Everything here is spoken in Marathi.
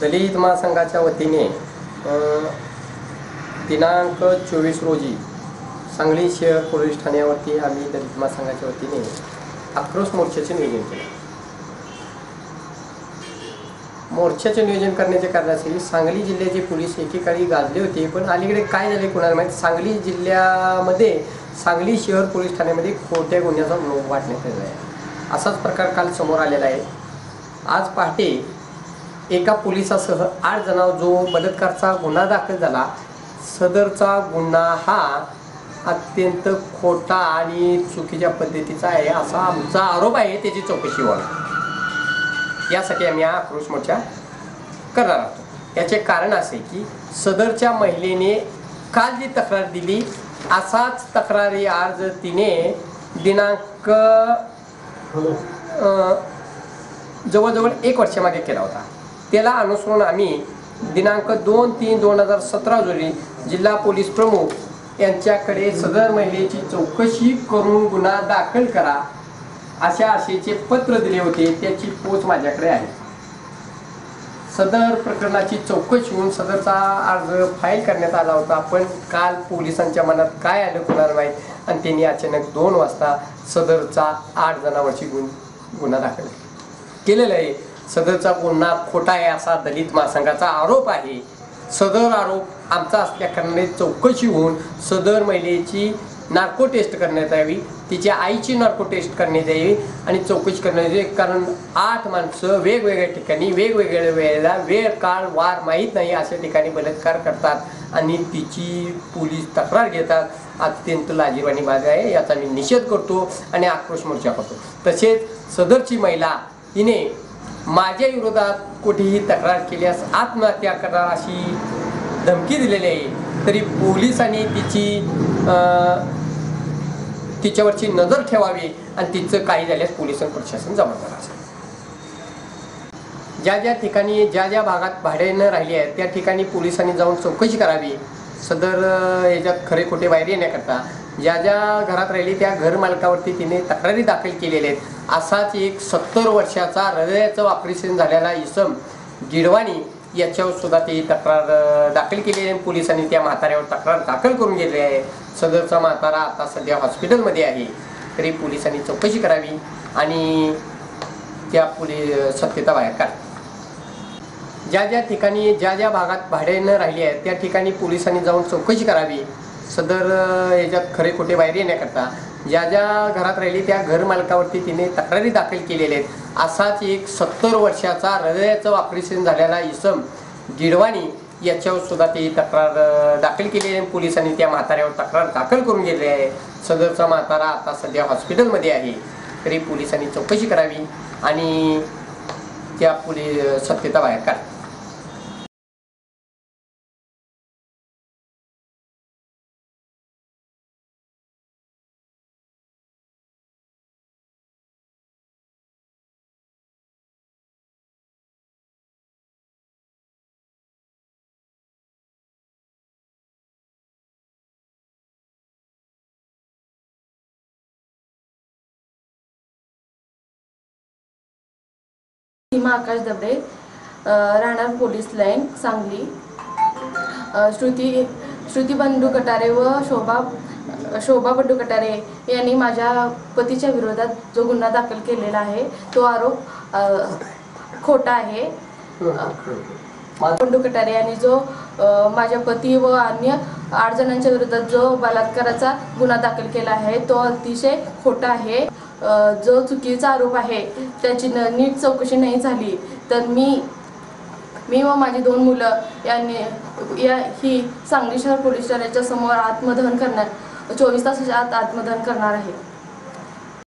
दलित महासंघाच्या वतीने दिनांक चोवीस रोजी सांगली शहर पोलीस ठाण्यावरती आम्ही दलित महासंघाच्या वतीने आक्रोश मोर्चाचे नियोजन केले. मोर्चाचे नियोजन करण्याचे कारण सांगली जिल्ह्याचे पोलीस एकेकाळी गाजले होते पण अलीकडे काय झाले कोणाला माहीत? सांगली जिल्ह्यामध्ये सांगली शहर पोलीस ठाण्यामध्ये खोट्या गुन्ह्याचा नोंद वाटण्यात आला आहे. असाच प्रकार काल समोर आलेला आहे. आज पहाटे एका पोलिसासह आठ जणांवर जो बलात्कारचा गुन्हा दाखल झाला सदरचा गुन्हा हा अत्यंत खोटा आणि चुकीच्या पद्धतीचा आहे असा आमचा आरोप आहे त्याची चौकशी व्हावी. यासाठी आम्ही हा आक्रोश मोर्चा करणार आहोत. याचे कारण असे की सदरच्या महिलेने काल जी तक्रार दिली असाच तक्रारी अर्ज तिने दिनांक जवळजवळ एक वर्षामागे केला होता. त्याला अनुसरून आम्ही दिनांक दोन तीन दोन हजार सतरा रोजी जिल्हा पोलीस प्रमुख यांच्याकडे सदर महिलेची चौकशी करून गुन्हा दाखल करा अशा आशेचे पत्र दिले होते त्याची पोच माझ्याकडे आहे. सदर प्रकरणाची चौकशी होऊन सदरचा अर्ज फाईल करण्यात आला होता पण काल पोलिसांच्या मनात काय आलं कुणाला माहीत? आणि त्यांनी अचानक दोन वाजता सदरचा आठ जणांवरची गुन गुन्हा दाखल केलेला आहे. सदरचा गुन्हा खोटा आहे असा दलित महासंघाचा आरोप आहे. सदर आरोप आमचा असल्याकारणाने चौकशी होऊन सदर महिलेची नार्को टेस्ट करण्यात यावी तिच्या आईची नार्को टेस्ट करण्यात यावी आणि चौकशी करण्यात यावी. कारण आठ माणसं वेगवेगळ्या ठिकाणी वेगवेगळ्या वेळेला वेळ काळ वार माहीत नाही अशा ठिकाणी बलात्कार करतात आणि तिची पोलीस तक्रार घेतात. अत्यंत लाजीवाणी बाब आहे याचा मी निषेध करतो आणि आक्रोश मोर्चा करतो. तसेच सदरची महिला हिने माझ्या विरोधात कुठेही तक्रार केल्यास आत्महत्या करणार अशी धमकी दिलेली आहे. तरी पोलिसांनी तिची तिच्यावरची नजर ठेवावी आणि तिचं काही झाल्यास पोलीस प्रशासन जबाबदार असेल ज्या ज्या ठिकाणी ज्या ज्या भागात भाड्यानं राहिली आहेत त्या ठिकाणी पोलिसांनी जाऊन चौकशी करावी. सदर याच्यात खरे खोटे बाहेर येण्याकरता ज्या ज्या घरात राहिली त्या घर मालकावरती तिने तक्रारी दाखल केलेल्या आहेत. असाच एक सत्तर वर्षाचा हृदयाचं ऑपरेशन झालेला इसम गिडवाणी याच्यावर सुद्धा ती तक्रार दाखल केलेली आहे. पोलिसांनी त्या म्हाताऱ्यावर तक्रार दाखल करून घेतली आहे. सदरचा म्हातारा आता सध्या हॉस्पिटलमध्ये आहे. तरी पोलिसांनी चौकशी करावी आणि त्या पोलीस सत्यता बाहेर काढ. ज्या ज्या ठिकाणी ज्या ज्या भागात भाड्यानं राहिली आहेत त्या ठिकाणी पोलिसांनी जाऊन चौकशी करावी. सदर याच्यात खरे खोटे बाहेर येण्याकरता ज्या ज्या घरात राहिली त्या घर मालकावरती तिने तक्रारी दाखल केलेल्या आहेत. असाच एक सत्तर वर्षाचा हृदयाचं ऑपरेशन झालेला इसम गिडवाणी याच्यावर सुद्धा ती तक्रार दाखल केलेली आहे. पोलिसांनी त्या म्हाताऱ्यावर तक्रार दाखल करून घेतली आहे. सदरचा म्हातारा आता सध्या हॉस्पिटलमध्ये आहे. तरी पोलिसांनी चौकशी करावी आणि त्या पोली सत्यता बाहेर काढ. आकाश दबडे राहणार पोलीस लाईन सांगली. श्रुती श्रुती बंडू कटारे व शोभा शोभा बंडू कटारे यांनी माझ्या पतीच्या विरोधात जो गुन्हा दाखल केलेला आहे तो आरोप खोटा आहे. बंडू कटारे यांनी जो माझ्या पती व अन्य आठ जणांच्या विरोधात जो बलात्काराचा गुन्हा दाखल केला आहे तो अतिशय खोटा आहे. जो चुकीचा आरोप आहे त्याची न नीट चौकशी नाही झाली तर मी मी व माझी दोन मुलं यांनी या ही सांगली शहर पोलीस ठाण्याच्या समोर आत्मदहन करणार चोवीस तासाच्या आत आत्मदहन करणार आहे.